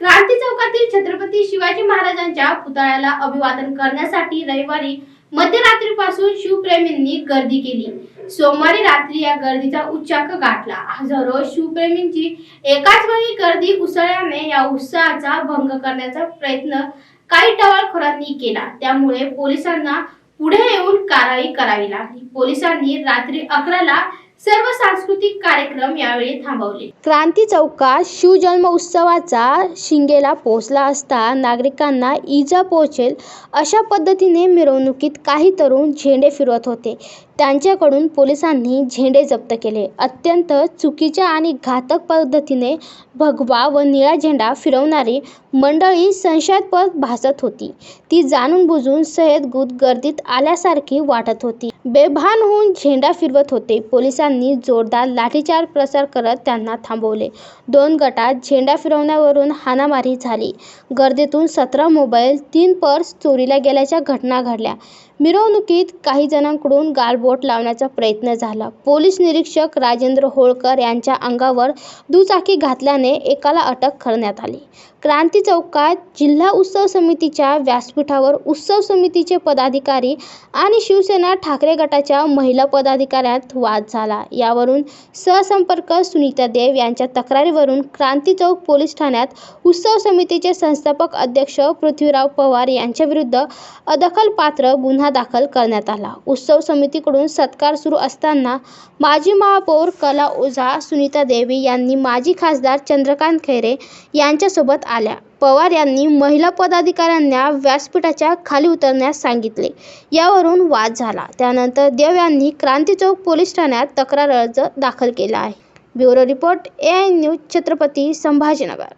क्रांती चौकातील छत्रपती शिवाजी महाराजांच्या पुतळ्याला अभिवादन करण्यासाठी रविवारी मध्यरात्रीपासून शिवप्रेमींनी गर्दी केली. सोमवारी रात्री या गर्दीचा उच्चाक गाठला. हजारो शिवप्रेमींची एकाच वेळी गर्दी उसळल्याने या उत्साहाचा भंग करण्याचा प्रयत्न काही टवाळखोरांनी केला. त्यामुळे पोलिसांना पुढे येऊन कारवाई करावी लागली. पोलिसांनी रात्री अकराला सर्व सांस्कृतिक कार्यक्रम यावेळी थांबवले. क्रांती चौकात शिवजन्म उत्सवाचा शिंगेला पोहोचला असता नागरिकांना इजा पोहोचेल अशा पद्धतीने मिरवणुकीत काही तरुण झेंडे फिरवत होते. त्यांच्याकडून पोलिसांनी झेंडे जप्त केले. अत्यंत चुकीच्या आणि घातक पद्धतीने भगवा व निळा झेंडा फिरवणारी मंडळी संशयास्पद भासत होती. ती जाणून बुजून सय्यद गर्दीत आल्यासारखी वाटत होती. बेभान होऊन झेंडा फिरवत होते. पोलिसांनी जोरदार लाठीचार प्रसार करत त्यांना थांबवले. दोन गटात झेंडा फिरवण्यावरून हाणामारी झाली. गर्दीतून सतरा मोबाईल तीन पर्स चोरीला गेल्याच्या घटना घडल्या. मिरवणुकीत काही जणांकडून गालबोट लावण्याचा प्रयत्न झाला. पोलीस निरीक्षक राजेंद्र होळकर यांच्या अंगावर दुचाकी घातल्याने एकाला अटक करण्यात आली. क्रांती चौकात जिल्हा उत्सव समितीच्या व्यासपीठावर उत्सव समितीचे पदाधिकारी आणि शिवसेना ठाकरे गटाच्या महिला पदाधिकाऱ्यात वाद झाला. यावरून सहसंपर्क सुनीता देव यांच्या तक्रारीवरून क्रांती चौक पोलीस ठाण्यात उत्सव समितीचे संस्थापक अध्यक्ष पृथ्वीराव पवार यांच्याविरुद्ध अदखलपात्र गुन्हा दाखल करण्यात आला. उत्सव समितीकडून सत्कार सुरू असताना माजी महापौर कला ओझा सुनीता देवी यांनी माजी खासदार चंद्रकांत खैरे यांच्यासोबत आल्या. पवार यांनी महिला पदाधिकाऱ्यांना व्यासपीठाच्या खाली उतरण्यास सांगितले. यावरून वाद झाला. त्यानंतर देव यांनी क्रांती चौक पोलीस ठाण्यात तक्रार अर्ज दाखल केला आहे. Bureau report A I news Chhatrapati Sambhajinagar.